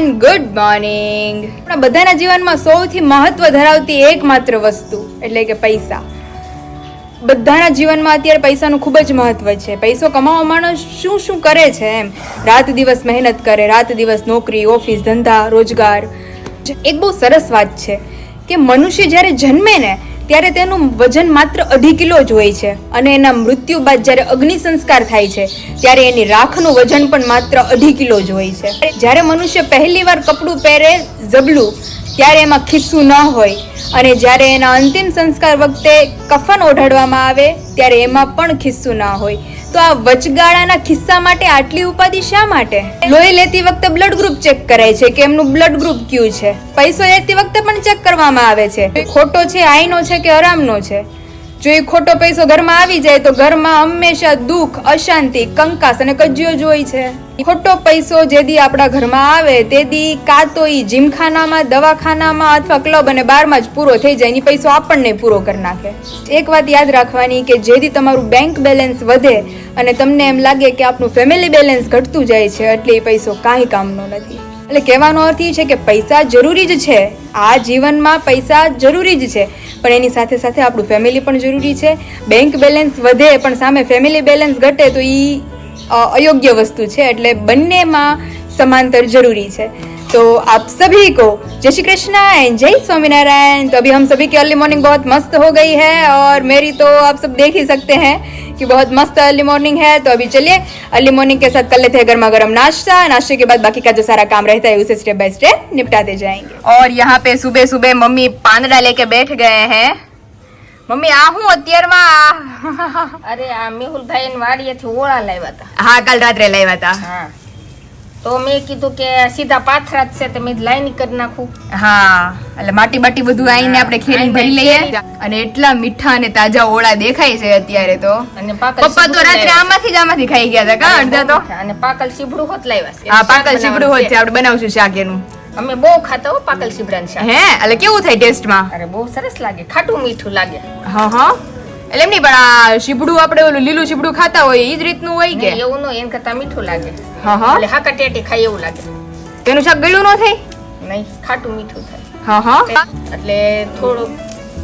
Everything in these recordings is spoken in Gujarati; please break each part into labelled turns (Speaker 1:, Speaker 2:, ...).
Speaker 1: એવરીવન ગુડ મોર્નિંગ આપણા બધાના જીવનમાં સૌથી મહત્વ ધરાવતી એકમાત્ર વસ્તુ એટલે કે પૈસા. બધાના જીવનમાં અત્યારે પૈસાનું ખૂબ જ મહત્વ છે. પૈસો કમાવા માણસ શું શું કરે છે એમ. રાત દિવસ મહેનત કરે, રાત દિવસ નોકરી, ઓફિસ ધંધા, રોજગાર. એક બહુ સરસ વાત છે કે મનુષ્ય જ્યારે જન્મે ને ત્યારે તેનું વજન માત્ર અઢી કિલો જ હોય છે અને એના મૃત્યુ બાદ જ્યારે અગ્નિ સંસ્કાર થાય છે, ત્યારે એની રાખનું વજન પણ માત્ર અઢી કિલો જ હોય છે. જ્યારે મનુષ્ય પહેલીવાર કપડું પહેરે જબલું ત્યારે એમાં ખિસ્સું ન હોય અને જ્યારે એના અંતિમ સંસ્કાર વખતે કફન ઓઢાડવામાં આવે, ત્યારે એમાં પણ ખિસ્સું ના હોય. તો આ વચગાળાના ખિસ્સા માટે આટલી ઉપાધિ શા માટે? લોહી લેતી વખતે બ્લડ ગ્રુપ ચેક કરાય છે કે એમનું બ્લડ ગ્રુપ કયું છે. પૈસો લેતી વખતે પણ ચેક કરવામાં આવે છે. ખોટો છે, આઈનો છે કે આરામનો છે? જો એ ખોટો પૈસો ઘરમાં આવી જાય તો ઘરમાં હંમેશા દુઃખ, અશાંતિ, કંકાસ અને કજિયો હોય છે. ખોટો પૈસો જે દી આપણા ઘરમાં આવે, તે દી કાં તો એ જીમખાનામાં, દવાખાનામાં અથવા ક્લબ અને બારમાં જ પૂરો થઈ જાય, એની પૈસો આપણને પૂરો કરી નાખે. એક વાત યાદ રાખવાની કે જે દી તમારું બેંક બેલેન્સ વધે અને તમને એમ લાગે કે આપણું ફેમિલી બેલેન્સ ઘટતું જાય છે, એટલે એ પૈસો કાંઈ કામનો નથી. એટલે કહેવાનો અર્થ એ છે કે પૈસા જરૂરી જ છે. આ જીવનમાં પૈસા જરૂરી જ છે. પણ એની સાથે સાથે આપણું ફેમિલી પણ જરૂરી છે. બેંક બેલેન્સ વધે, પણ સામે ફેમિલી બેલેન્સ ઘટે તો એ अयोग्य वस्तु છે, એટલે બંનેમાં समांतर ज़रूरी છે. तो आप सभी को जय श्री कृष्णा एंड जय स्वामीनारायण तो अभी हम सभी की अर्ली मॉर्निंग बहुत मस्त हो गई है और मेरी तो आप सब देख ही सकते हैं कि बहुत मस्त अर्ली मॉर्निंग है तो अभी चलिए अर्ली मॉर्निंग के साथ कर लेते हैं गर्मा गर्म नाश्ता नाश्ते के बाद बाकी का जो सारा काम रहता है उसे स्टेप बाय स्टेप निपटाते जाएँगे और यहाँ पे सुबह सुबह मम्मी पानडा लेके बैठ गए हैं મમ્મી આ હું અત્યારમાં?
Speaker 2: અરે આ મેહુલભાઈ વાડીએથી ઓળા લાવ્યા હતા.
Speaker 1: હા કાલ રાત્રે લાવ્યા હતા.
Speaker 2: હા. તો મેં કીધું કે સીધા પાથરા જ છે તો મેં લાઈન કરી નાખું.
Speaker 1: હા એટલે માટી બાટી બધું આઈને આપણે ખેરી ભરી લઈએ. અને એટલા મીઠા અને તાજા ઓળા દેખાય છે અત્યારે તો.
Speaker 2: અને પાકલ
Speaker 1: પપ્પા તો રાત્રે આમાંથી જ આમાંથી ખાઈ ગયા હતા કા અડધા તો?
Speaker 2: અને પાકલ સીભડું હોત લાવ્યા છે.
Speaker 1: હા પાકલ ચીબડું હોય છે આપણે બનાવશું શાક એનું.
Speaker 2: અમે બહુ ખાતા હો પાકલ સીભડાનું શાક.
Speaker 1: હે એટલે કેવું થાય ટેસ્ટમાં?
Speaker 2: અરે બહુ સરસ લાગે ખાટું મીઠું લાગે.
Speaker 1: હા હા. એટલે એમ નહીં પણ આ શીબડું આપણે ઓલું લીલું શીબડું ખાતા હોય એ જ રીતનું હોય કે?
Speaker 2: એવું નો એમ કરતા મીઠું લાગે.
Speaker 1: હા હા.
Speaker 2: એટલે હાકા ટેટી ખાય એવું લાગે.
Speaker 1: તેનું શાક ગળ્યું ન થાય?
Speaker 2: નહીં ખાટું મીઠું થાય.
Speaker 1: હા હા.
Speaker 2: એટલે થોડું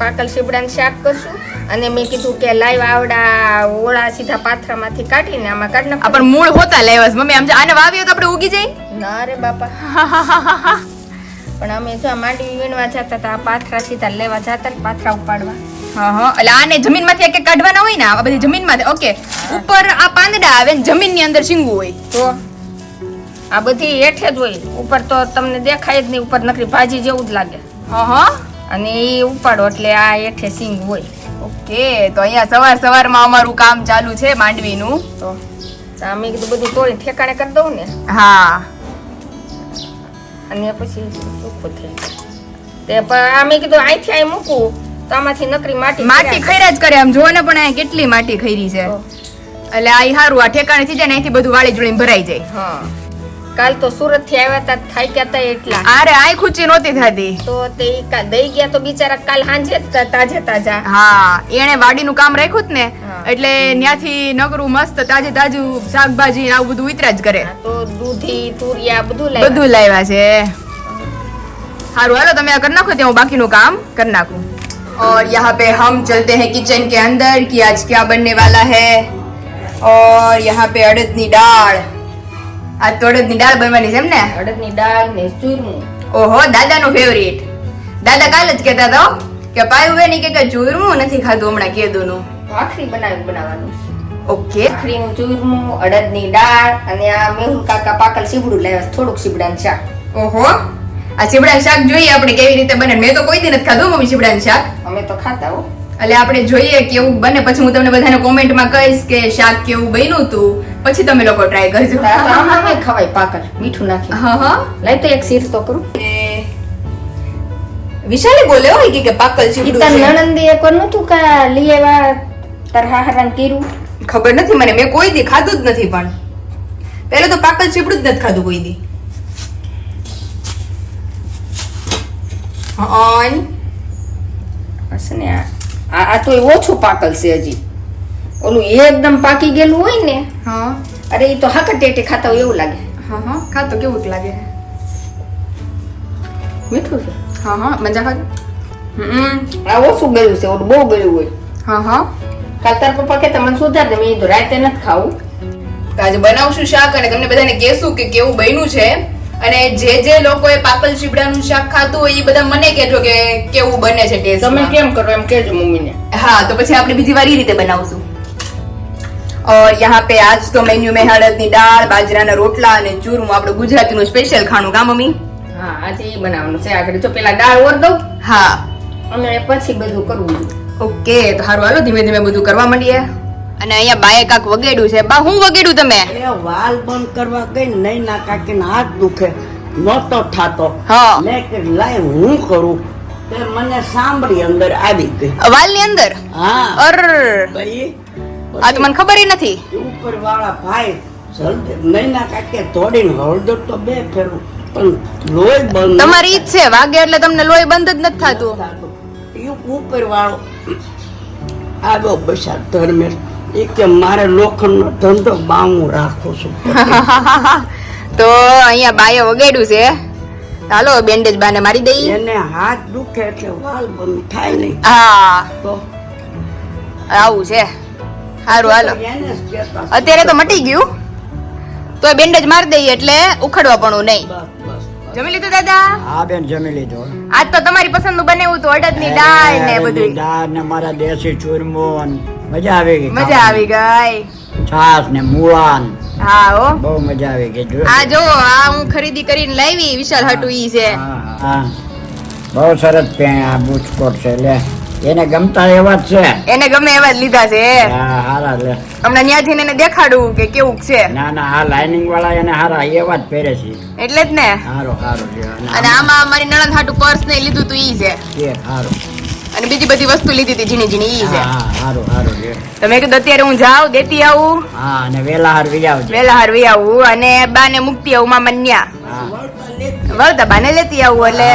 Speaker 2: પાકલ સીબડાનું શાક કરશું. અને મેં કીધું કે લાઈવ આવડા ઓળા સીધા પાથરામાંથી કાઢીને આમાં કાઢ નાખો.
Speaker 1: પણ મૂળ હોતા લેવાસ મમ્મી આમ આને વાવ્યો તો આપણે ઉગી જાય?
Speaker 2: ના રે બાપા. પણ અમે જો માંડવી વીણવા જતા હતા પાથરા સીધા લેવા જતા પાથરા ઉપાડવા.
Speaker 1: હા હા. એટલે આને જમીનમાંથી એક કાઢવાના હોય ને આ બધી જમીનમાંથી. ઓકે. ઉપર આ પાંદડા આવે ને જમીનની અંદર શીંગું હોય.
Speaker 2: તો આ બધી હેઠે જ હોય. ઉપર તો તમને દેખાય જ નહીં ઉપર નકરી ભાજી જેવું જ લાગે.
Speaker 1: હા હા.
Speaker 2: અને એ ઉપાડો એટલે આ હેઠે સિંગ હોય.
Speaker 1: ઓકે તો અહીંયા સવાર સવારમાં અમારું કામ ચાલુ છે માંડવીનું.
Speaker 2: તો અમે કીધું બધું તોડી ઠેકાણે કરી દઉં ને.
Speaker 1: હા.
Speaker 2: અને પછી ચોખ્ખું થઈ તે પણ અમે કીધું અહીંથી અહીં મૂકું તો આમાંથી નકરી માટી
Speaker 1: માટી ખૈરા જ કરે આમ જોવો ને પણ અહીંયા કેટલી માટી ખૈરી છે. એટલે આ હારું આ ઠેકાણે થઈ જાય ને અહીંથી બધું વાળી જોડીને ભરાઈ જાય.
Speaker 2: હા. કાલ તો સુરત થી આવ્યા હતા થાઈ ગયા હતા એટલા
Speaker 1: આરે આય ખૂચી નહોતી થતી
Speaker 2: તો તે કાલ દઈ ગયા તો બિચારા કાલ સાંજે જ તા- તાજે તાજા
Speaker 1: હા એણે વાડીનું કામ રાખ્યું જ ને
Speaker 2: હા.
Speaker 1: એટલે ત્યાંથી નગરું મસ્ત તાજે તાજું શાકભાજી ને આવું બધું ઉતરા જ કરે
Speaker 2: હા, તો દૂધી તુરિયા બધું લાવ્યા
Speaker 1: બધું લાવ્યા છે हारू हेलो તમે આ कर नाखो ત્યાં હું બાકીનું કામ कर नाखूं और यहाँ पे हम चलते हैं किचन के अंदर कि आज क्या बनने वाला है और यहाँ पे अड़द ની દાળ આજ તો અડદની દાળ બનવાની છે એમ ને?
Speaker 2: અડદની દાળ ને ચૂરમું.
Speaker 1: ઓહો દાદાનું ફેવરિટ દાદા કાલ જ કહેતા હતા કે પાયું બેની કે કે ચૂરમું નથી ખાધું હમણાં કેદુનું.
Speaker 2: ભાખરી બનાવી બનાવવાનું
Speaker 1: ઓકે.
Speaker 2: ભાખરીનું ચૂરમું અડદની દાળ અને આ મેહુલ કાકા પાકલ સીબડું લાવ્યા થોડુંક સીબડાનું શાક.
Speaker 1: ઓહો આ ચીબડાનું શાક જોઈએ આપણે કેવી રીતે બને. મેં તો કોઈ દી નથી ખાધું મમ્મી ચીબડાનું શાક.
Speaker 2: અમે તો ખાતા હો.
Speaker 1: એટલે આપણે જોઈએ કેવું બને. પછી હું તમને બધાને કોમેન્ટમાં કહીશ કે શાક કેવું બન્યું તું. પછી તમે લોકો ટ્રાય કરજો.
Speaker 2: આમાં ખવાય પાકલ મીઠું નાખી.
Speaker 1: હા હા.
Speaker 2: લઈ તો એક શીર તો કરું.
Speaker 1: વિશાલે બોલે હોય કે પાકલ
Speaker 2: ઈ
Speaker 1: ચીબડું
Speaker 2: તાર
Speaker 1: છે.
Speaker 2: નણંદી એક નતું કા લઈ આવ્યા તાર હાહરાને કીરું
Speaker 1: ખબર નથી મને મેં કોઈ દી ખાધું જ નથી પણ. પહેલા તો પાકલ ચીપડું જ નથી ખાધું કોઈ દી.
Speaker 2: ઓન આ. આ- તો એ ઓછું પાકલ છે હજી. ઓલું એકદમ પાકી ગયેલું હોય ને
Speaker 1: હા.
Speaker 2: અરે એ તો હાકર ટેટે ખાતા હોય એવું લાગે.
Speaker 1: હા હા. ખાતો કેવું લાગે?
Speaker 2: મીઠું છે?
Speaker 1: હા હા. મજા ખાધું હમ.
Speaker 2: આ ઓછું ગયું છે ઓલું બહુ ગયું હોય.
Speaker 1: હા હા.
Speaker 2: કાલ તાર પપ્પા કે તમને સુધાર દે મેં રાતે નથી ખાવું.
Speaker 1: આજે બનાવશું શાક અને તમને બધાને કહેશું કે કેવું બન્યું છે. અને જે જે લોકોએ પાપલ ચીબડાનું શાક ખાધું હોય એ બધા મને કહેજો કે કેવું બને છે ટેસ્ટ
Speaker 2: તમે કેમ કરો? એમ કહેજો મમ્મીને.
Speaker 1: હા તો પછી આપણે બીજી વાર એ રીતે બનાવશું. और यहाँ पे आज तो मेन्यू में હળદની દાળ બાજરાના રોટલા અને ચૂરમું આપણું ગુજરાતીનું સ્પેશિયલ ખાણું કા મમ્મી
Speaker 2: હા આજે એ બનાવવાનું છે આગળ જો પેલા દાળ ઓર દઉં
Speaker 1: હા
Speaker 2: અને પછી બધું કરવું
Speaker 1: ઓકે તો હારું હાલો ધીમે ધીમે બધું કરવા માંડીએ અને અહીંયા બાએ કાક વગેડ્યું છે બા હું વગેડ્યું તમે
Speaker 3: એ વાલ બંધ કરવા ગઈ નહીં ના કાકીને હાથ દુખે નહોતો થાતો
Speaker 1: હા
Speaker 3: મેં કે લાય હું કરું તે મને સાંભળી અંદર આવી ગઈ
Speaker 1: વાલની અંદર
Speaker 3: હા
Speaker 1: અર
Speaker 3: ભાઈ
Speaker 1: આ તો મને ખબર નથી.
Speaker 3: ઉપર વાળા ભાઈ જલ્દી કાકે તોડીને હળદર તો બે ફેરું પણ લોહી બંધ
Speaker 1: તમારી ઈ જ છે વાગે એટલે તમને લોહી બંધ જ નથી થતું.
Speaker 3: ઉપર વાળો આવ્યો બસાર ધર્મેશ. એ કે મારે લોખંડનો ધંધો બાવું રાખું છું
Speaker 1: તો અહીંયા બાએ વગેડ્યું છે. હાલો બેન્ડેજ બાને મારી દઈએ
Speaker 3: એને હાથ દુખે એટલે વાલ બંધ થાય નહીં.
Speaker 1: હા.
Speaker 3: તો?
Speaker 1: આવું છે. સારું હાલો.
Speaker 3: જ
Speaker 1: અત્યારે તો મટી ગયું. તો બેન્ડેજ મારી દઈએ એટલે ઉખડવા પણ નહીં. જમી લીધું દાદા?
Speaker 4: હા બેન જમી લીધું.
Speaker 1: આજ તો તમારી પસંદનું બનેવું તો અડદની દાળ ને બધું
Speaker 4: દાળ ને મારા દેશી ચૂરમો મજા આવી ગઈ
Speaker 1: મજા આવી ગઈ.
Speaker 4: છાસ ને મૂળા
Speaker 1: હા હો.
Speaker 4: બહુ મજા આવી ગઈ જો
Speaker 1: આ જો આ હું ખરીદી કરીને લાવી વિશાલ હાટુ ઈ છે.
Speaker 4: હા, હા. બહુ સરસ પેન આ બુચકોટ છે લે. એને ગમતા એવા જ છે.
Speaker 1: એને ગમે એવા જ લીધા છે.
Speaker 4: હા હારા લે.
Speaker 1: હમણાં ન્યા જઈને એને દેખાડું કે કેવું છે.
Speaker 4: ના ના આ લાઇનિંગ વાળા એને હારા એવા જ પહેરે છે.
Speaker 1: એટલે જ ને?
Speaker 4: હારો હારો
Speaker 1: અને આમાં મારી નણંદ હાટુ પર્સ ને લીધું તું ઈ છે.
Speaker 4: હારો.
Speaker 1: અને બીજી બધી વસ્તુ લીધી હતી ઝીણી ઝીણી ઈ છે.
Speaker 4: હા હારો હારો
Speaker 1: તો મેં કીધું અત્યારે હું જાઉં દેતી આવું.
Speaker 4: હા અને વેલા હાર વી આવું
Speaker 1: વેલા હારવી આવું અને બાને મુક્તિ આવું મામા ન્યા. વળતા બાને લેતી આવું એટલે.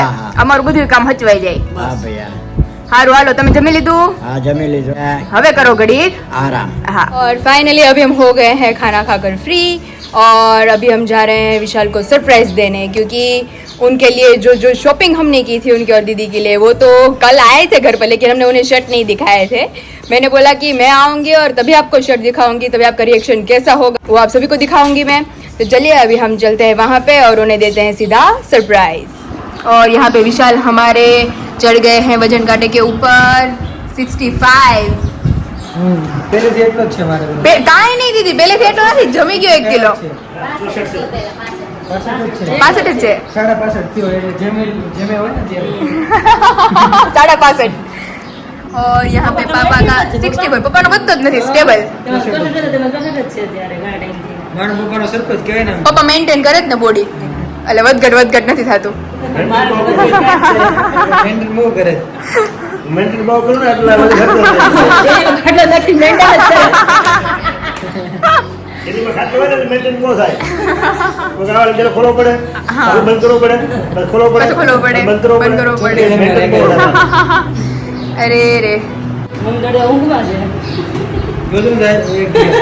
Speaker 1: અમારું બધું કામ હચવાઈ જાય.
Speaker 4: હા ભાઈ.
Speaker 1: હારું હાલો તમે જમી લીધું
Speaker 4: હા જમી લીધું હા,
Speaker 1: હવે કરો ઘડી
Speaker 4: આરામ
Speaker 1: हाँ और फाइनली अभी हम हो गए हैं खाना खाकर फ्री और अभी हम जा रहे हैं विशाल को सरप्राइज देने क्योंकि उनके लिए जो जो शॉपिंग हमने की थी उनकी और दीदी के लिए वो तो कल आए थे घर पर लेकिन हमने उन्हें शर्ट नहीं दिखाए थे मैंने बोला कि मैं आऊँगी और तभी आपको शर्ट दिखाऊंगी तभी आपका रिएक्शन कैसा होगा वो आप सभी को दिखाऊंगी मैं तो चलिए अभी हम चलते हैं वहाँ पे और उन्हें देते हैं सीधा सरप्राइज और यहाँ पे विशाल हमारे चढ़ गए हैं वजन कांटे के ऊपर 65
Speaker 5: પહેલેથી એટલો જ છે મારે બધું.
Speaker 1: બે- કાંઈ નહીં દીદી પહેલેથી એટલો નથી જમી ગયો એક કિલો
Speaker 5: પાસઠ જ છે
Speaker 1: પાસઠ જ છે
Speaker 5: સાડા પાસઠ થયો એટલે જેમે જેમે હોય ને જેમ
Speaker 1: સાડા પાસઠ और यहाँ पे पापा का सिक्सटी पर पप्पा નો વધતો જ નથી સ્ટેબલ
Speaker 5: મારો પપ્પાનો સરખો જ કહેવાય ને
Speaker 1: પપ્પા મેન્ટેન કરે જ ને બોડી એટલે વધઘટ વધઘટ નથી થતું.
Speaker 5: મેન્ટેન બહુ કરે. છે.
Speaker 6: મેન્ટેન કરું ને એટલે બધું ખર્ચો એની પર ખાટલો હોય ને મેન્ટેન બહુ થાય. કોઈ આવા ખોલવો પડે બંધ કરવો પડે ખોલવો પડે
Speaker 1: ખોલવું પડે,
Speaker 6: બંધ કરવો
Speaker 1: બંધ પડે. અરે રે.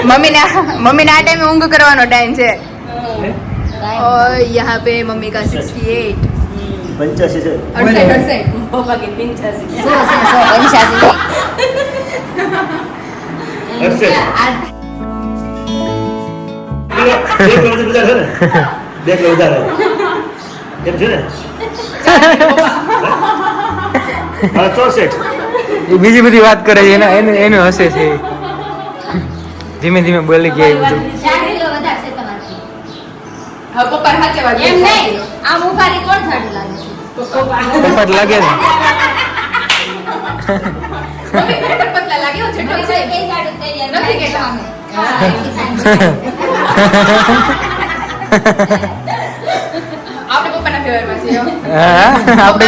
Speaker 1: મમ્મીને આ ટાઈમે ઊંઘ કરવાનો ટાઈમ છે. और यहाँ पे मम्मी का 68
Speaker 6: પંચ્યાસી છે
Speaker 1: अड़सठ अड़सठ
Speaker 6: હશે. બે કિલો વધારે છે ને બે કિલો વધારે એમ છે ને હા ચોસઠ
Speaker 5: એ બીજી બધી વાત કરે છે એના એનું એનું હશે છે એ. ધીમે ધીમે બોલી ગયા એ બધું
Speaker 1: હવે પપ્પા
Speaker 7: એમ નહીં. કોણ લાગે છે?
Speaker 5: પપ્પા લાગે છે.
Speaker 1: આપણે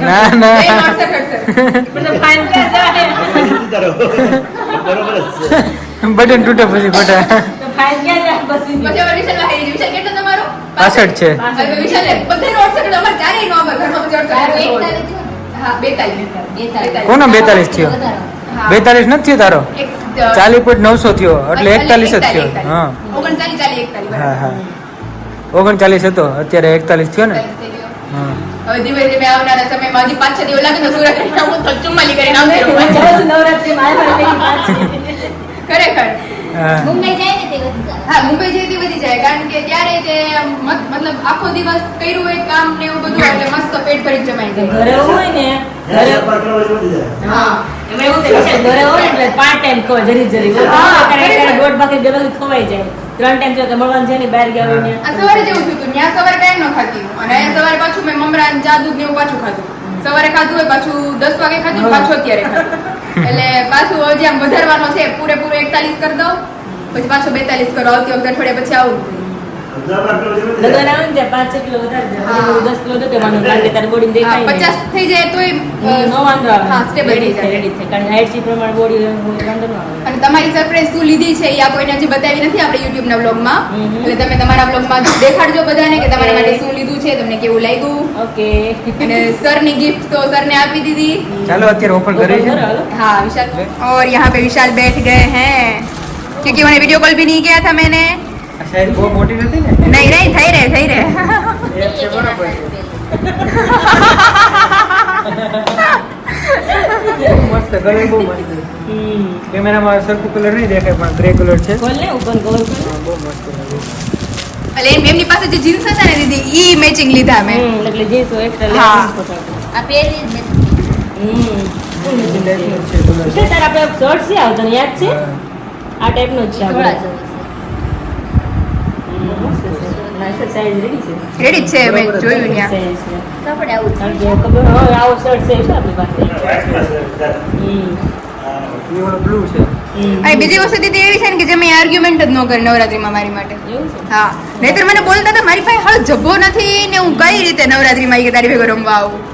Speaker 5: ના, ના. બટન તૂટે પછી ખોટા.
Speaker 1: વિશાલ કેટલો તમારો?
Speaker 5: પાસઠ છે
Speaker 1: વિશાલે અમારે નો. ઘરમાં બધે.
Speaker 7: એકતાલીસ થયું?
Speaker 1: હા, બેતાલીસ.
Speaker 7: બેતાલીસ.
Speaker 5: કોનો બેતાલીસ થયો
Speaker 7: વધારો.
Speaker 1: હા.
Speaker 5: બેતાલીસ નથી થયો તારો ચાલીસ પોઈન્ટ નવસો થયો એટલે એકતાલીસ જ થયો. હા
Speaker 1: ઓગણચાલીસ,
Speaker 5: હા હા ઓગણચાલીસ હતો અત્યારે એકતાલીસ થયો ને હા
Speaker 1: હવે ધીમે ધીમે આવનારા સમયમાં હજી પાંચ છ દિવસ લાગે તો સુરત રહીને તો ચુમ્માલી કરીને આવતી ખરેખર.
Speaker 7: મુંબઈ જાય ને તે વખતે.
Speaker 1: હા મુંબઈ જતી વધી જાય. કારણ કે ત્યારે તે મતલબ આખો દિવસ કર્યું હોય કામ ને એવું બધું એટલે મસ્ત પેટ ભરી જમાઈ જાય.
Speaker 8: ઘરે હોય ને ઘરે
Speaker 6: જાય.
Speaker 1: હા.
Speaker 8: એમાં એવું થાય છે, ઘરે હોય એટલે પાંચ ટાઈમ ખવાય જરી જરી દોઢ ભાખરી બે ભાખરી ખવાઈ જાય. ત્રણ ટાઈમ જો કે મળવાનું છે ને બહાર ગયા હોય ને.
Speaker 1: આ સવારે જેવું થયું હતું ત્યાં સવારે કાંઈ ન ખાતી અને અહીંયા સવારે પાછું મેં મમરા ને ચા દૂધ ને એવું પાછું ખાધું. સવારે ખાધું હોય પાછું દસ વાગે ખાધું પાછું અત્યારે ખાધું. એટલે પાછું હજી આમ વધારવાનો છે, પૂરેપૂરો એકતાલીસ કરી દઉં. પછી પાછો બેતાલીસ કરો, આવતી વખતે અઠવાડિયા પછી આવું. પચાસ થઈ જાય તોય
Speaker 8: હમ,
Speaker 1: અ,
Speaker 8: નો વાંધો આવે
Speaker 1: હા સ્ટેબલ થઈ
Speaker 8: Ready થાય,
Speaker 1: જાય
Speaker 8: ready થાય. કારણ કે height sheet પ્રમાણે બોડી વાંધો ન આવે
Speaker 1: અને તમારી સરપ્રાઈઝ શું લીધી છે એ આ કોઈને હજી બતાવી નથી આપણે યુટ્યુબ ના બ્લોગમાં
Speaker 8: હમ.
Speaker 1: એટલે તમે તમારા બ્લોગમાં દેખાડજો બધાને કે તમારા માટે શું લીધું છે તમને કેવું લાગ્યું
Speaker 8: ઓકે
Speaker 1: અને સરની ગિફ્ટ તો સરને આપી દીધી
Speaker 5: ચાલો અત્યારે ઓપન કરીએ
Speaker 8: કરો,
Speaker 5: છીએ
Speaker 8: હાલો.
Speaker 1: हाँ विशाल और यहाँ पे विशाल बैठ गए हैं क्योंकि उन्हें वीडियो कॉल भी नहीं किया था मैंने નહીં નહીં થઈ રહે થઈ રહે.
Speaker 5: કેમેરામાં સરખું કલર નહીં દેખાય પણ ગ્રે કલર છે.
Speaker 8: બોલ ને ઉપર
Speaker 5: કલર બહુ મસ્ત લાગે.
Speaker 1: એમની પાસે જે જીન્સ હતા ને દીદી ઈ મેચિંગ લીધા મે
Speaker 8: એટલે જીન્સ હોય એટલે
Speaker 1: હા.
Speaker 8: આપણે શર્ટ છે આવતો યાદ છે? આ ટાઈપનો જ છે.
Speaker 1: રેડી છે. મેં જોયું ત્યાં.
Speaker 8: છે.
Speaker 7: આવું છે.
Speaker 8: કે ખબર હોય આવો શર્ટ છે આપણી પાસે? હમ.
Speaker 5: એ બ્લુ છે.
Speaker 8: હમ.
Speaker 1: અને બીજી વસ્તુ દીદી એવી છે ને કે જે મેં આર્ગ્યુમેન્ટ જ ન કરે નવરાત્રીમાં મારી માટે. હા. નહીતર મને બોલતા હતા મારી પાસે હાલ જબ્બો નથી ને હું કઈ રીતે નવરાત્રીમાં આવી કે તારી ભેગો રમવા આવું?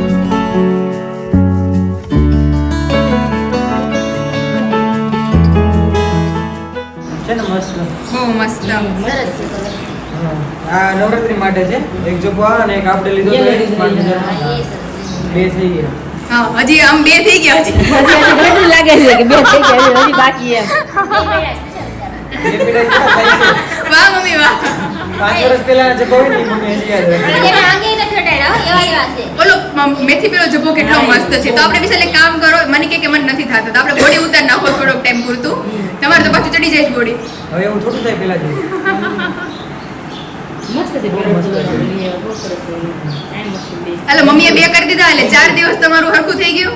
Speaker 5: આ નવરાત્રી માટે છે. એક જોકો આ અને એક આપણે લીધો. બે થઈ ગયા.
Speaker 1: હા હજી આમ બે થઈ ગયા હજી
Speaker 8: લાગે છે કે બે થઈ ગયા હજી બાકી એમ.
Speaker 1: વાહ મમ્મી વાહ.
Speaker 5: પાંચ વર્ષ પહેલા જે ને એ હજી યાદ રહે.
Speaker 1: ઓલો મેથી પેલો જબ્બો કેટલો મસ્ત છે. તો આપણે વિશાલે એક કામ કરો મને કે કે મને નથી થતો. તો આપણે બોડી ઉતાર નાખો થોડોક ટાઈમ પૂરતું. તમારે તો પાછું ચડી જાય છે બોડી.
Speaker 5: હવે હું થોડું થાય પેલા
Speaker 8: છે
Speaker 5: છે.
Speaker 8: છે મસ્ત બે.
Speaker 1: મમ્મીએ બે કરી દીધા એટલે ચાર દિવસ તમારું હરખું થઈ ગયું.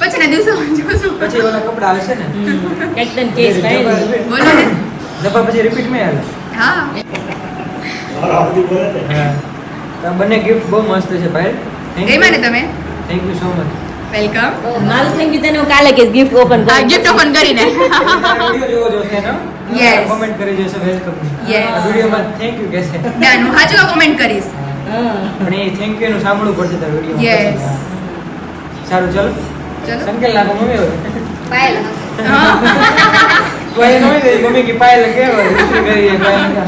Speaker 1: પછી ના દિવસો જોશું.
Speaker 5: પછી ઓલા કપડા આવશે ને?
Speaker 8: એકદમ કેસ થાય
Speaker 1: બોલો ને.
Speaker 5: જપા પછી રિપીટ મે આવે
Speaker 1: હા.
Speaker 6: છે.
Speaker 5: હા. બંને ગિફ્ટ બહુ મસ્ત છે ભાઈ. થેન્ક
Speaker 1: ગઈ ને તમે?
Speaker 5: Thank you so much
Speaker 1: welcome
Speaker 8: મારું થેન્ક યુ તને હું કાલે કે ગિફ્ટ ઓપન
Speaker 1: આ
Speaker 8: કરી.
Speaker 1: ગિફ્ટ ઓપન કરીને.
Speaker 5: વિડિયો જોવો જો છે ને
Speaker 1: યસ
Speaker 5: કમેન્ટ કરી જશે વેલકમ યસ વિડિયોમાં થેન્ક યુ કહેશે.
Speaker 1: ના હું હાચું કોમેન્ટ કરીશ.
Speaker 8: હા.
Speaker 5: પણ એ થેન્ક યુ નું સાંભળવું પડશે તાર વિડિયો
Speaker 1: યસ
Speaker 5: સારું ચલો.
Speaker 1: ચલો.
Speaker 5: સંકેલ લાગો મમ્મી હવે.
Speaker 7: પાયલ
Speaker 5: કોઈ નોઈ દે મમ્મી કે પાયલ કે વિશ્રી કરી પાયલ કે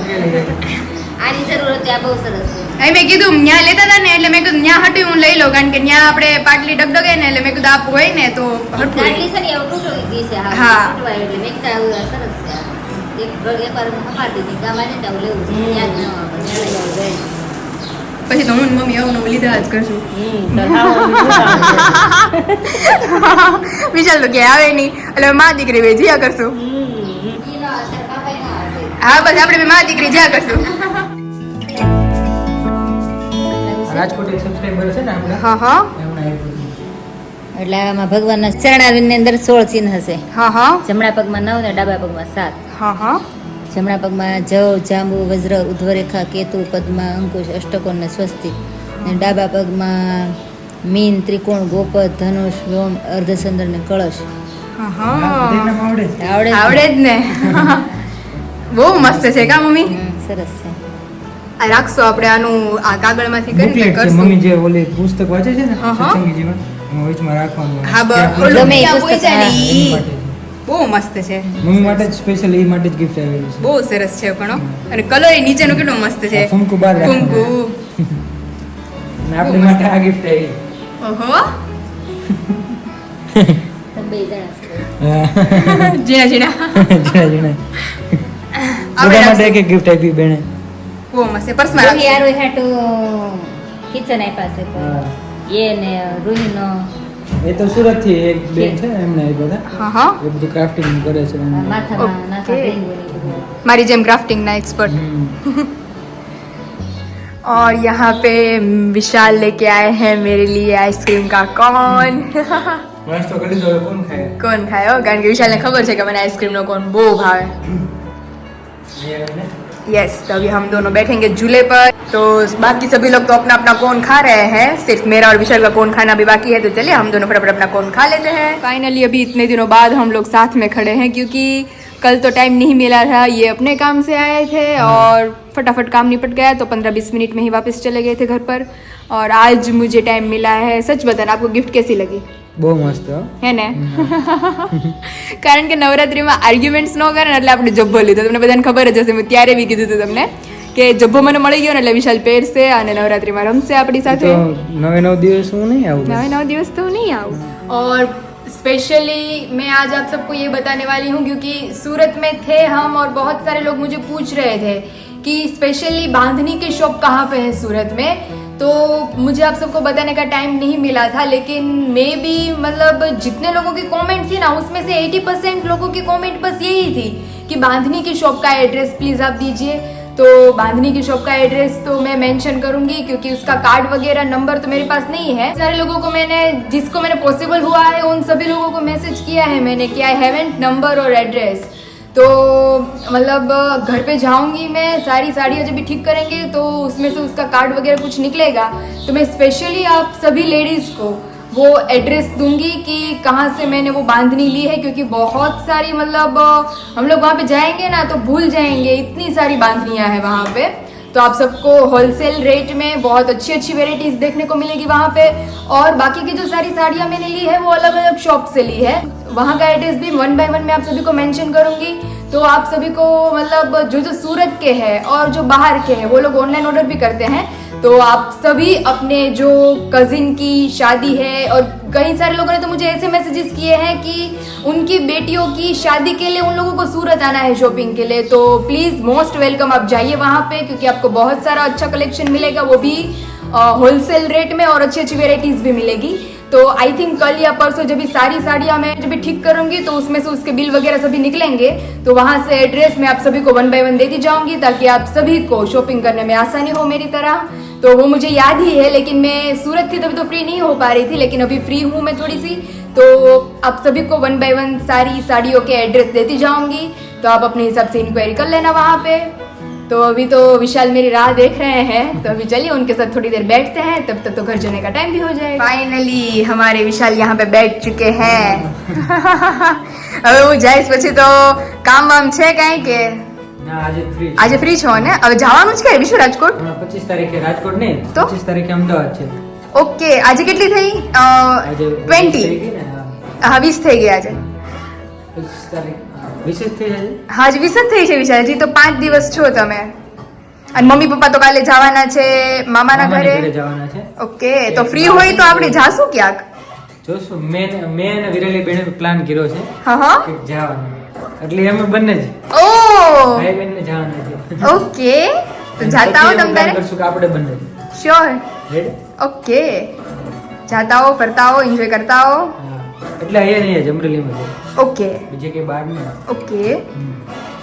Speaker 7: આની જરૂર હતી આ બહુ સરસ છે.
Speaker 1: અહીં મેં કીધું ન્યા લેતા હતા ને એટલે મેં કીધું ન્યા હટ્યું હું લઈ લઉં કારણ કે ન્યા આપણે પાટલી ડગડગે ને એટલે મેં કીધું આપ હોય ને તો હટું
Speaker 7: પાટલી છે ને એવું તૂટી ગઈ છે હા. તૂટવાય એટલે મેં કીધું સરસ છે એક ગામ આજે લેવું યાદ ન આવે.
Speaker 1: પછી તો હું મમ્મી આવું નવું લીધા જ કરશું? વિશાલ તો કે આવે નહીં એટલે માં દીકરી બે જ્યાં કરશું. હા બસ આપણે માં દીકરી જ્યાં કરશું
Speaker 5: રાજકોટ એક સબસ્ક્રાઇબર છે ને આપણે?
Speaker 1: હા હા.
Speaker 7: એટલે આમાં ભગવાનના ચરણારવિંદની અંદર સોળ ચિહ્ન હશે.
Speaker 1: હા હા.
Speaker 7: જમણા પગમાં નવ ને ડાબા પગમાં સાત.
Speaker 1: હા હા.
Speaker 7: જમણા પગમાં જવ જાંબુ વજ્ર ઉધ્વરેખા કેતુ પદ્મા અંકુશ અષ્ટકોણ ને સ્વસ્તિક ને ડાબા પગમાં મીન ત્રિકોણ ગોપદ ધનુષ વ્યોમ અર્ધચંદ્ર ને કળશ.
Speaker 1: હા
Speaker 7: આવડે
Speaker 1: આવડે જ ને. બહુ મસ્ત છે કા મમ્મી?
Speaker 7: સરસ છે.
Speaker 1: આ રાખશો આપણે આનું આ કાગળમાંથી કરીને કરશું.
Speaker 5: મમ્મી જે ઓલી પુસ્તક વાંચે છે ને
Speaker 1: હા, હા.
Speaker 5: સત્સંગી જીવન એમાં વચમાં રાખવાનું
Speaker 1: હા બ
Speaker 5: ત્યાં
Speaker 7: ગમે એ પુસ્તક, હા.
Speaker 1: બહુ મસ્ત છે.
Speaker 5: મમ્મી માટે જ સ્પેશિયલ એ માટે જ ગિફ્ટ આવેલું છે.
Speaker 1: બહુ સરસ છે પણ અને કલર નીચેનો કેટલો મસ્ત છે.
Speaker 5: ફુંકુ બાર
Speaker 1: ફુંકુ.
Speaker 5: અને આપણી માટે આ ગિફ્ટ આવી
Speaker 1: ઓહો.
Speaker 7: બે જણા.
Speaker 1: ઝીણા
Speaker 5: જીણા. જીણા
Speaker 1: આપણે
Speaker 5: માટે એક ગિફ્ટ આપી બેને.
Speaker 1: બહુ મસ્ત છે પર્સમાં
Speaker 7: રોહી
Speaker 1: રાખશું.
Speaker 7: આરો હાટું કિચન આપ્યા છે
Speaker 5: હા.
Speaker 7: એ ને રૂહીનો
Speaker 5: એ તો સુરત થી એક બેન છે એમને આપ્યા હતા
Speaker 1: હા હા
Speaker 5: એ બધું ક્રાફ્ટિંગ કરે છે
Speaker 7: માથામાં નાખા
Speaker 1: Okay.
Speaker 7: ડ્રિંક બની બધું
Speaker 1: મારી જેમ ક્રાફ્ટિંગ ના एक्सपर्ट
Speaker 5: હમ.
Speaker 1: और यहाँ पे विशाल लेके आए हैं मेरे लिए आइसक्रीम का कोन
Speaker 5: નાસ્તો કરી લીધો હવે કોણ ખાય
Speaker 1: કોણ ખાય હો? કારણ કે વિશાલને ખબર છે કે મને आइसक्रीम નો कोन બહુ ભાવે यस तभी तो अभी हम दोनों बैठेंगे झूले पर। तो बाकी सभी लोग तो अपना अपना कौन खा रहे हैं। सिर्फ़ मेरा और विशाल का कौन खाना अभी बाकी है तो चलिए हम दोनों फटाफट अपना कौन खा लेते हैं। फाइनली अभी इतने दिनों बाद हम लोग साथ में खड़े हैं क्योंकि कल तो टाइम नहीं मिला था। ये अपने काम से आए थे हाँ। और फटाफट काम निपट गया तो पंद्रह बीस मिनट में ही वापस चले गए थे घर पर। और आज मुझे टाइम मिला है। सच बताना आपको गिफ्ट कैसी लगी?
Speaker 5: બહુ મસ્ત હો.
Speaker 1: હે ને કારણ કે નવરાત્રીમાં આર્ગ્યુમેન્ટ્સ ન કરે ને એટલે આપણે જબ્બો લીધો તમને બધાને ખબર જ હશે મેં ત્યારે બી કીધું હતું તમને કે જબ્બો મને મળી ગયો ને એટલે વિશાલ પહેરશે અને નવરાત્રીમાં રમશે આપણી સાથે
Speaker 5: તો નવે નવ દિવસ હું નહીં આવું
Speaker 1: नवे नौ दिवस तो नहीं आऊँ और स्पेशली मैं आज आप सबको ये बताने वाली हूँ क्योंकि सूरत में थे हम और बहुत सारे लोग मुझे पूछ रहे थे कि स्पेशली बांधनी की शॉप कहाँ पे है सूरत में तो मुझे आप सबको बताने का टाइम नहीं मिला था, लेकिन मे भी मतलब जितने लोगों की कमेंट थी ना, उसमें से 80 परसेंट लोगों की कमेंट बस यही थी कि बांधनी की शॉप का एड्रेस प्लीज़ आप दीजिए। तो बांधनी की शॉप का एड्रेस तो मैं मेंशन करूँगी, क्योंकि उसका कार्ड वगैरह नंबर तो मेरे पास नहीं है। सारे लोगों को मैंने, जिसको मैंने पॉसिबल हुआ है, उन सभी लोगों को मैसेज किया है मैंने कि आई हैवेंट नंबर और एड्रेस तो मतलब घर पे जाऊँगी मैं, सारी साड़ियाँ जब भी ठीक करेंगे तो उसमें से उसका कार्ड वगैरह कुछ निकलेगा तो मैं स्पेशली आप सभी लेडीज़ को वो एड्रेस दूँगी कि कहाँ से मैंने वो बांधनी ली है, क्योंकि बहुत सारी मतलब हम लोग वहाँ पे जाएँगे ना तो भूल जाएँगे, इतनी सारी बांधनियाँ हैं वहाँ पे। तो आप सबको होलसेल रेट में बहुत अच्छी अच्छी वेराइटीज देखने को मिलेगी वहाँ पे। और बाकी की जो सारी साड़ियाँ मैंने ली है, वो अलग अलग शॉप से ली है। वहाँ का एड्रेस भी वन बाय वन मैं आप सभी को मेंशन करूँगी। तो आप सभी को मतलब जो जो सूरत के हैं और जो बाहर के हैं, वो लोग ऑनलाइन ऑर्डर भी करते हैं। तो आप सभी अपने जो कजिन की शादी है और कई सारे लोगों ने तो मुझे ऐसे मैसेजेस किए हैं कि उनकी बेटियों की शादी के लिए उन लोगों को सूरत आना है शॉपिंग के लिए। तो प्लीज़ मोस्ट वेलकम आप जाइए वहाँ पे, क्योंकि आपको बहुत सारा अच्छा कलेक्शन मिलेगा, वो भी होलसेल रेट में और अच्छी अच्छी वेराइटीज़ भी मिलेगी। तो आई थिंक कल या परसों जब भी सारी साड़ियाँ मैं जब भी ठीक करूँगी तो उसमें से उसके बिल वगैरह सभी निकलेंगे। तो वहाँ से एड्रेस मैं आप सभी को वन बाय वन देती जाऊँगी, ताकि आप सभी को शॉपिंग करने में आसानी हो मेरी तरह। तो वो मुझे याद ही है लेकिन मैं सूरत थी तभी तो फ्री नहीं हो पा रही थी लेकिन अभी फ्री हूँ मैं थोड़ी सी तो आप सभी को वन बाय वन सारी साड़ियों के एड्रेस देती जाऊंगी तो आप अपने हिसाब से इंक्वायरी कर लेना वहाँ पे तो अभी तो विशाल मेरी राह देख रहे हैं तो अभी चलिए उनके साथ थोड़ी देर बैठते हैं तब तक तो घर जाने का टाइम भी हो जाएगा फाइनली हमारे विशाल यहाँ पे बैठ चुके हैं હવે હું જઈશ પછી તો કામ વામ છે કાંઈ કે
Speaker 5: ના આજે ફ્રી
Speaker 1: છો. ને હવે જવાનું જ કે વિશ્વ રાજકોટ?
Speaker 5: પચીસ તારીખે રાજકોટ નહીં
Speaker 1: તો?
Speaker 5: પચીસ તારીખે અમદાવાદ છે.
Speaker 1: ઓકે આજે કેટલી થઈ? ટ્વેન્ટી
Speaker 5: હા.
Speaker 1: વીસ થઈ ગયા છે?
Speaker 5: હા, જ
Speaker 1: વીસ જ થઈ છે વિશાલજી તો પાંચ દિવસ છો તમે. અને મમ્મી પપ્પા તો કાલે જવાના છે મામાના
Speaker 5: ઘરે.
Speaker 1: ઘરે
Speaker 5: જવાના છે.
Speaker 1: ઓકે તો ફ્રી હોય તો આપણે જાશું ક્યાંક?
Speaker 5: જોશું મેં મેં અને વિરલી બેને પ્લાન કર્યો છે
Speaker 1: હા હા.
Speaker 5: જવાનું. એટલે અમે બંને જ.
Speaker 1: ઓ!
Speaker 5: ભાઈ બહેન ને જવાના છે.
Speaker 1: ઓકે. તો જાતા હો તમ તારે
Speaker 5: કરશું કે આપણે બંને. Sure
Speaker 1: okay. જાતા હો ફરતા હો એન્જોય કરતા હો.
Speaker 5: એટલે અહીંયા નહીં જ અમરેલીમાં છે.
Speaker 1: ઓકે.
Speaker 5: બીજે કે બહાર નહીં
Speaker 1: ઓકે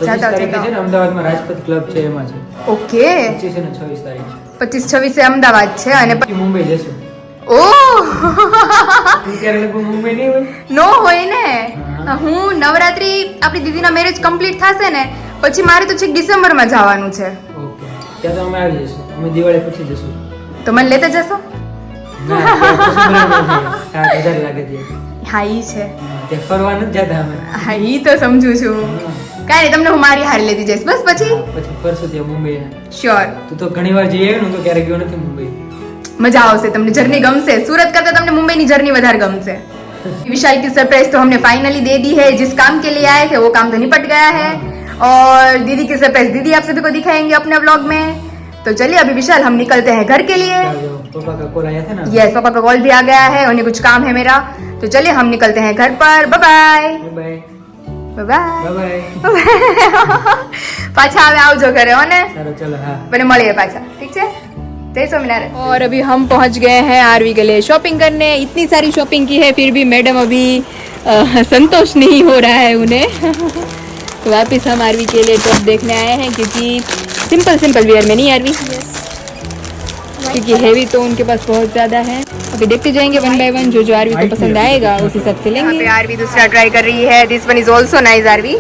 Speaker 1: જાતા
Speaker 5: તારીખે છે ને અમદાવાદમાં રાજપથ ક્લબ છે એમાં છે.
Speaker 1: ઓકે.
Speaker 5: પચીસ અને છવ્વીસ તારીખ
Speaker 1: પચીસ છવ્વીસે અમદાવાદ છે અને
Speaker 5: મુંબઈ જશું.
Speaker 1: નો હોય ને?
Speaker 5: હું.
Speaker 1: નવરાત્રી આપણી દીદીના મેરેજ કમ્પ્લીટ થશે ને પછી મારે તો છેક ડિસેમ્બરમાં જવાનું છે.
Speaker 5: ઓકે. ત્યાં તો અમે આવી જઈશું. અમે દિવાળી પછી જશું
Speaker 1: તો મને લેતા જશો? હા ઈ છે.
Speaker 5: તે ફરવા નથી જતા અમે.
Speaker 1: હા ઈ તો સમજુ છું. કાંઈ તમને હું મારી હાર લેતી જઈશ. બસ પછી?
Speaker 5: પછી ફરશું ત્યાં મુંબઈ.
Speaker 1: શ્યોર
Speaker 5: તું તો ઘણી વાર જઈ આવ્યો ને તો ક્યારેય ગયો નથી મુંબઈ.
Speaker 1: મજા આવશે તમને જર્ની ગમશે. સુરત કરતા मुंबई મુંબઈની જર્ની વધારે ગમશે. विशाल की सरप्राइज़ तो हमने फाइनली दे दी है जिस काम के लिए आए थे वो काम तो निपट गया है और दीदी की सरप्राइज़ दीदी आप सभी को दिखाएँगे अपने ब्लॉग में तो चलिए अभी विशाल हम निकलते हैं घर के लिए यस पापा का कॉल भी आ गया है उन्हें कुछ काम है मेरा तो चलिए हम निकलते हैं घर पर बाय बाय પાછા હવે આવજો ઘરે હો ને
Speaker 5: ચલો ચલો હા.
Speaker 1: મને મળીએ પાછા. ઠીક जय स्वामीनारायण और अभी हम पहुँच गए हैं आरवी के लिए शॉपिंग करने। इतनी सारी शॉपिंग की है फिर भी मैडम अभी संतोष नहीं हो रहा है उन्हें। तो वापस हम आरवी के लिए टॉप देखने आए हैं क्योंकि सिंपल सिंपल वियर में नहीं आरवी। क्योंकि हेवी तो उनके पास बहुत ज़्यादा है। अभी देखते जाएँगे वन बाय वन जो जो आरवी को पसंद आएगा उस हिसाब से लेंगे। आरवी दूसरा ट्राई कर रही है। This one is also nice RV.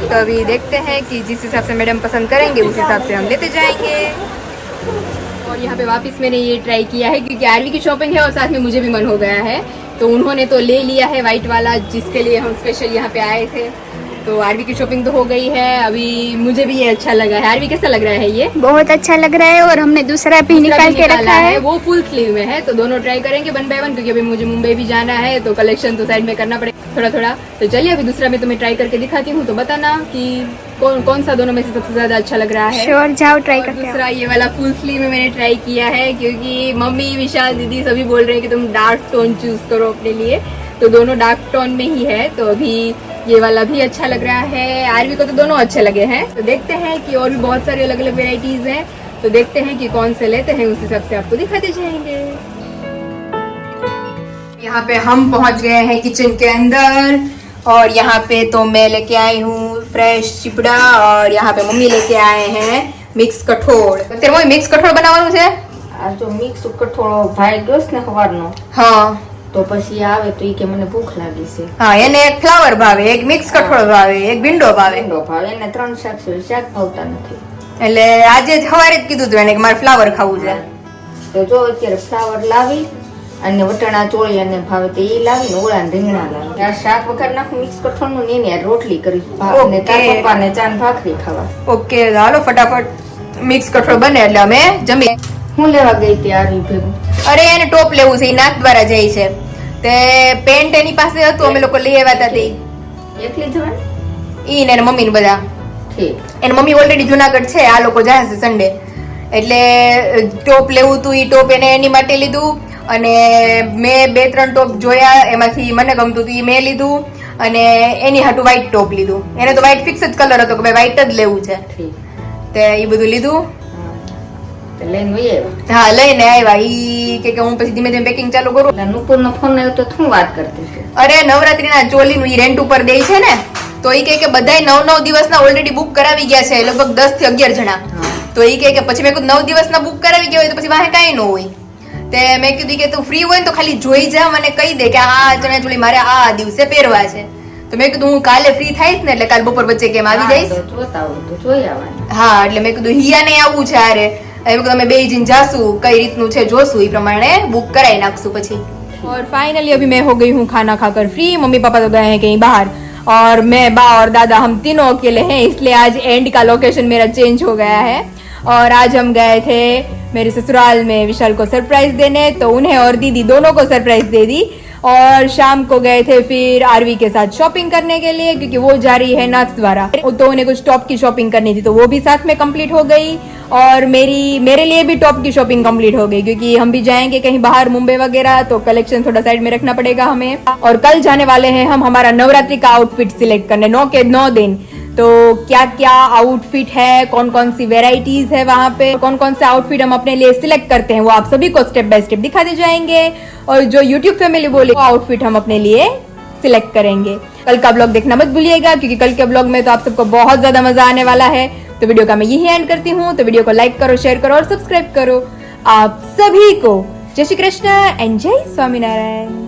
Speaker 1: तो अभी देखते हैं कि जिस हिसाब से मैडम पसंद करेंगे उस हिसाब से हम लेते जाएँगे। और यहाँ पे वापस मैंने ये ट्राई किया है क्योंकि आरवी की शॉपिंग है और साथ में मुझे भी मन हो गया है तो उन्होंने तो ले लिया है वाइट वाला जिसके लिए हम स्पेशल यहाँ पे आए थे तो आरवी की शॉपिंग तो हो गई है अभी मुझे भी ये अच्छा लगा है। आरवी कैसा लग रहा है ये?
Speaker 9: बहुत अच्छा लग रहा है और हमने दूसरा भी
Speaker 1: दूसरा
Speaker 9: निकाल
Speaker 1: भी
Speaker 9: के रखा है है।
Speaker 1: वो फुल स्लीव में है तो दोनों ट्राई करेंगे वन बाय वन क्योंकि अभी मुझे मुंबई भी जाना है तो कलेक्शन तो साइड में करना पड़ेगा थोड़ा थोड़ा तो चलिए अभी दूसरा मैं तुम्हें ट्राई करके दिखाती हूँ तो बताना की कौन कौन सा दोनों में से सबसे ज़्यादा अच्छा लग रहा है।
Speaker 9: श्योर जाओ ट्राई
Speaker 1: और
Speaker 9: आओ।
Speaker 1: दूसरा ये वाला फुल स्लीव में मैंने ट्राई किया है क्योंकि मम्मी विशाल दीदी सभी बोल रहे हैं कि तुम डार्क टोन चूज़ करो अपने लिए। तो दोनों डार्क टोन में ही है तो अभी ये वाला भी अच्छा लग रहा है आरवी को तो दोनों अच्छे लगे हैं तो देखते हैं कि और भी बहुत सारी अलग अलग वेराइटीज हैं तो देखते हैं कि कौन से लेते हैं उस हिसाब से आपको दिखाते जाएंगे यहाँ पे हम पहुंच गए हैं किचन के अंदर और यहाँ पे तो मैं लेके आई हूँ फ्रेश चिपड़ा और यहाँ पे मम्मी लेके आए हैं મિક્સ કઠોળ અત્યારે મમ્મી મિક્સ કઠોળ બનાવવાનું છે
Speaker 2: આ જો મિક્સ કઠોળો ભાઈ ગયો છે ને સવારનો
Speaker 1: હા
Speaker 2: તો પછી આવે તો ઈ કે મને ભૂખ લાગી છે.
Speaker 1: હા એને એક ફ્લાવર ભાવે એક મિક્સ કઠોળ ભાવે એક ભીંડો ભાવે.
Speaker 2: ભીંડો ભાવે એને ત્રણ શાક છે શાક ભાવતા નથી.
Speaker 1: એટલે આજે જ સવારે જ કીધું હતું એને કે મારે ફ્લાવર ખાવું છે.
Speaker 2: તો જો અત્યારે ફ્લાવર લાવી અને વટાણા ચોળી અને ભાવે તો એ ઓળા ને રીંગણા લાવી. આ શાક વગર નાખું મિક્સ કઠોળનું ને એની હારે રોટલી કરી અને તાર. પપ્પાને ચાન ભાખરી ખાવા.
Speaker 1: ઓકે હાલો ફટાફટ મિક્સ કઠોળ બને એટલે અમે જમીએ
Speaker 2: હું લેવા ગઈ હતી આરવી ભેગું?
Speaker 1: અરે એને ટોપ લેવું છે એ નાક દ્વારા જાય છે. તે પેન્ટ એની પાસે હતું અમે લોકો લઈ આવ્યા હતા તે.
Speaker 2: એકલી જવાની
Speaker 1: ઈ ને એના મમ્મી ને બધા.
Speaker 2: ઠીક.
Speaker 1: એની મમ્મી ઓલરેડી જુનાગઢ છે આ લોકો જાય છે સન્ડે એટલે ટોપ લેવું હતું એ ટોપ એને એની માટે લીધું. અને મેં બે ત્રણ ટોપ જોયા એમાંથી મને ગમતું હતું એ મેં લીધું. અને એની હાટું વ્હાઈટ ટોપ લીધું. એને તો વ્હાઈટ ફિક્સ જ કલર હતો કે ભાઈ વ્હાઈટ જ લેવું છે. તે એ બધું લીધું.
Speaker 2: હા. લઈને આવ્યા.
Speaker 1: ઈ કે કે હું પછી ધીમે ધીમે પેકિંગ ચાલુ કરું.
Speaker 2: નુપુર નો ફોન આવ્યો તો શું વાત કરતી
Speaker 1: અરે નવરાત્રીના ચોલી નું રેન્ટ ઉપર દે છે ને તો ઈ કે બધાય નવ નવ દિવસના ઓલરેડી બુક કરાવી ગયા છે લગભગ દસથી અગિયાર જણા. તો ઈ કે પછી મેં કીધું નવ દિવસના બુક કરાવી ગયા હોય તો પછી વાહે કાંઈ ન હોય. તે મેં કીધું કે તું ફ્રી હોય તો ખાલી જોઈ જા મને કહી દે કે આ ચણિયા ચોળી મારે આ દિવસે પહેરવા છે. તો મેં કીધું હું કાલે ફ્રી થઈશ ને એટલે કાલ બપોર વચ્ચે કેમ આવી જઈશ.
Speaker 2: હા, હોય
Speaker 1: એટલે મેં કીધું હિયાને આવવું છે આરે મેં કીધું અમે બે જઈને જાશું કઈ રીતનું છે જોશું એ પ્રમાણે બુક કરાવી નાખશું પછી और फाइनली अभी मैं हो गई हूँ खाना खाकर फ्री मम्मी पापा तो गए हैं कहीं बाहर और मैं बा और दादा हम तीनों अकेले हैं इसलिए आज एंड का लोकेशन मेरा चेंज हो गया है और आज हम गए थे मेरे ससुराल में विशाल को सरप्राइज देने तो उन्हें और दीदी दोनों को सरप्राइज दे दी और शाम को गए थे फिर आरवी के साथ शॉपिंग करने के लिए, क्योंकि वो जा रही है नाथ द्वारा। तो उन्हें कुछ टॉप की शॉपिंग करनी थी तो वो भी साथ में कंप्लीट हो गई और मेरी, मेरे लिए भी टॉप की शॉपिंग कंप्लीट हो गई, क्योंकि हम भी जाएँगे कहीं बाहर मुंबई वगैरह तो कलेक्शन थोड़ा साइड में रखना पड़ेगा हमें। और कल जाने वाले हैं हम हमारा नवरात्रि का आउटफिट सिलेक्ट करने, नौ के, नौ दिन। तो क्या क्या आउटफिट है कौन कौन सी वेराइटीज है वहाँ पे कौन कौन से आउटफिट हम अपने लिए सिलेक्ट करते हैं वो आप सभी को स्टेप बाय स्टेप दिखाते जाएँगे और जो यूट्यूब फैमिली बोले, वो आउटफिट हम अपने लिए सिलेक्ट करेंगे। कल का ब्लॉग देखना मत भूलिएगा, क्योंकि कल के ब्लॉग में तो आप सबको बहुत ज़्यादा मज़ा आने वाला है। तो वीडियो का मैं यही एंड करती हूँ तो वीडियो को लाइक करो शेयर करो और सब्सक्राइब करो। आप सभी को जय श्री कृष्ण एंड जय स्वामीनारायण।